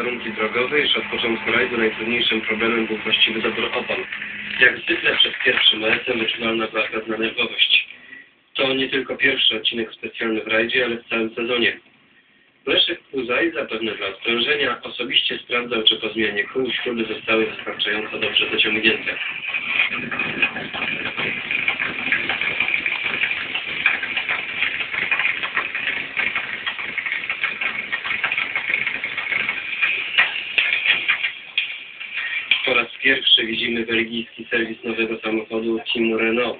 warunki drogowe, iż od początku rajdu najtrudniejszym problemem był właściwy dobór opon. Jak zwykle przed pierwszym OS-em wyczuwalna była pewna nerwowość. To nie tylko pierwszy odcinek specjalny w rajdzie, ale w całym sezonie. Leszek Kuzaj, zapewne dla sprężenia, osobiście sprawdzał, czy po zmianie kół śruby zostały wystarczająco dobrze dociągnięte. Pierwszy widzimy belgijski serwis nowego samochodu Teamu Renault.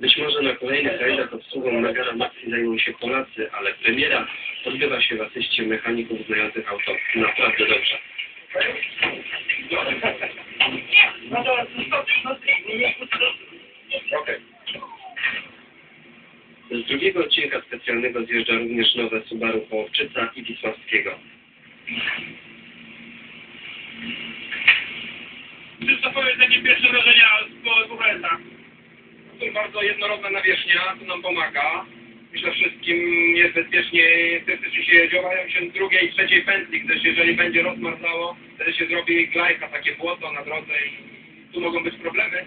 Być może na kolejnych rajdach obsługą Megana Maxi zajmą się Polacy, ale premiera odbywa się w asyście mechaników znających auto naprawdę dobrze. Z drugiego odcinka specjalnego zjeżdża również nowe Subaru Połowczyca i Wisławskiego. Czy co powiedz takie pierwsze wrażenia latach? Tu bardzo jednorodna nawierzchnia, to nam pomaga. Myślę wszystkim jest bezpiecznie, wszyscy się działają się drugiej i trzeciej pętli, gdyż jeżeli będzie rozmarzało, wtedy się zrobi glajka, takie błoto na drodze i tu mogą być problemy.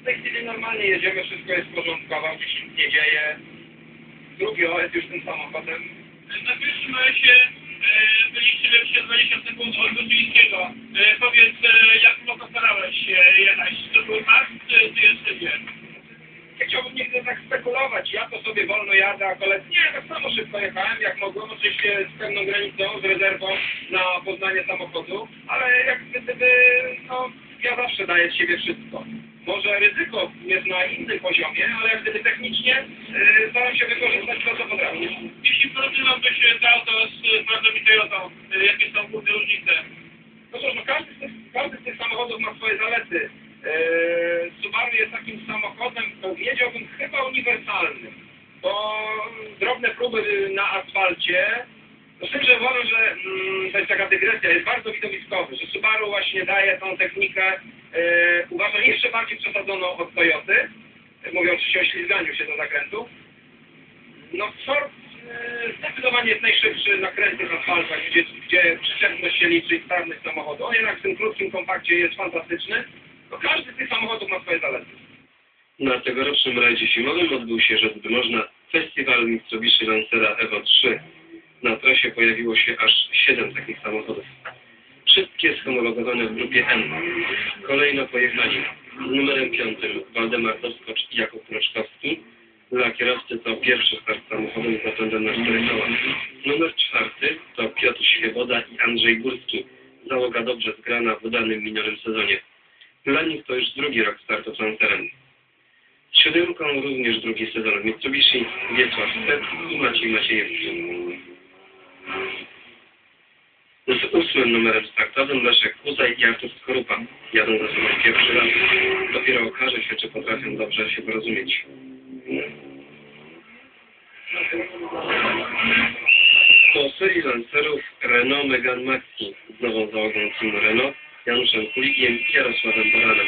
W tej chwili normalnie jedziemy, wszystko jest porządkowo, gdzieś nic nie dzieje. Drugi OS już tym samochodem. Na pierwszym lepsze 20 sekund od Grudzińskiego. E, powiedz, e, jak długo starałeś się jechać? To był max, czy, czy jeszcze nie? Nie chciałbym nigdy tak spekulować. Ja to sobie wolno jadę, a koledzy nie, tak samo szybko jechałem, jak mogłem, oczywiście z pewną granicą, z rezerwą na poznanie samochodu, ale jak gdyby, no, ja zawsze daję z siebie wszystko. Może ryzyko jest na innym poziomie, ale jak gdyby technicznie yy, staram się wykorzystać to, co potrafię. Jeśli porównywałbyś to auto z i Toyotą, e, jakie są główne różnice? No cóż, no każdy z tych, każdy z tych samochodów ma Yy, Subaru jest takim samochodem, powiedziałbym, chyba uniwersalnym, bo drobne próby na asfalcie, no z tym, że uważam, że mm, to jest taka dygresja, jest bardzo widowiskowy, że Subaru właśnie daje tą technikę, yy, uważam, jeszcze bardziej przesadzoną od Toyoty, mówią oczywiście o ślizganiu się do zakrętów. No Ford yy, zdecydowanie jest najszybszy na krętych asfaltach, gdzie, gdzie przyczepność się liczy i sprawność samochodu. On jednak w tym krótkim kompakcie jest fantastyczny. Tych samochodów ma swoje zalety. Na tegorocznym rajdzie zimowym odbył się, gdy można, festiwal Mitsubishi Lancera Evo 3. Na trasie pojawiło się aż 7 takich samochodów. Wszystkie schomologowane w grupie N. Kolejno pojechali numerem 5 Waldemar Doskocz i Jakub Mroczkowski. Dla kierowcy to pierwszy start samochodem z napędem na cztery koła. Numer czwarty to Piotr Świeboda i Andrzej Górski. Załoga dobrze zgrana w udanym minionym sezonie. Dla nich to już drugi rok startu. Z siódemką również drugi sezon Mitsubishi, Wiesław Step i Maciej Maciejewski. Z ósmym numerem startowym Leszek Kuzaj i Artur Skorupa jadą za sobą pierwszy raz. Dopiero okaże się, czy potrafią dobrze się porozumieć. Po serii lancerów Renault Megane Maxi z nową załogą teamu Renault, Ja muszę kulkiem kierosławem baranem.